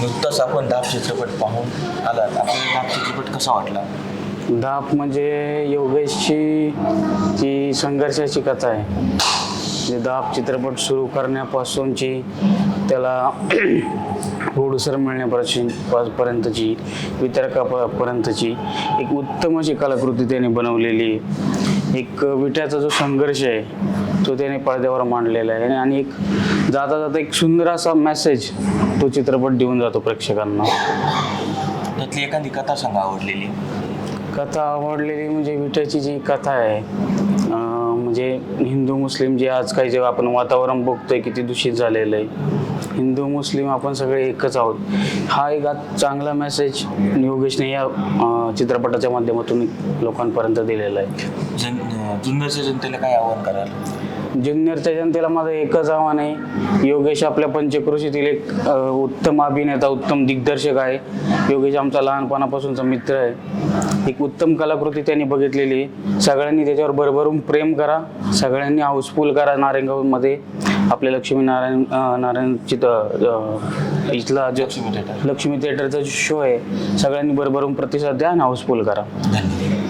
नुकताच आपण दाब चित्रपट पाहून आला आपल्याला दाप चित्रपट कसा वाटला? दाप म्हणजे योगेशची ती संघर्षाची कथा आहे म्हणजे दाप चित्रपट सुरू करण्यापासूनची त्याला प्रोड्युसर मिळण्यापासून पर्यंतची वितरकापर्यंतची एक उत्तम अशी कलाकृती त्याने बनवलेली आहे. एक विट्याचा जो संघर्ष आहे तो त्याने पडद्यावर मांडलेला आहे. आणि एक जाता जाता एक सुंदर असा मेसेज तो चित्रपट देऊन जातो प्रेक्षकांना. त्यातली एखादी कथा सांगा आवडलेली. कथा आवडलेली म्हणजे विट्याची जी कथा आहे म्हणजे हिंदू मुस्लिम जे आज काही जेव्हा आपण वातावरण बघतोय किती दूषित झालेलं आहे. हिंदू मुस्लिम आपण सगळे एकच आहोत. हा एक आज चांगला मेसेज योगेशने या चित्रपटाच्या माध्यमातून लोकांपर्यंत दिलेला आहे. जन जुन्नरच्या जनतेला काय आव्हान कराल? जुन्नरच्या जनतेला माझं एकच आव्हान आहे. योगेश आपल्या पंचक्रोशीतील एक उत्तम अभिनेता उत्तम दिग्दर्शक आहे. योगेश आमचा लहानपणापासूनचा मित्र आहे. एक उत्तम कलाकृती त्यांनी बघितलेली आहे. सगळ्यांनी त्याच्यावर भरभरून प्रेम करा. सगळ्यांनी हाऊसफुल करा नारायणगावमध्ये. आपल्या लक्ष्मी नारायण नारायण चित इथला जो लक्ष्मी थिएटर लक्ष्मी थिएटरचा जो शो आहे. सगळ्यांनी भरभरून प्रतिसाद द्या आणि हाऊसफुल करा. धन्यवाद.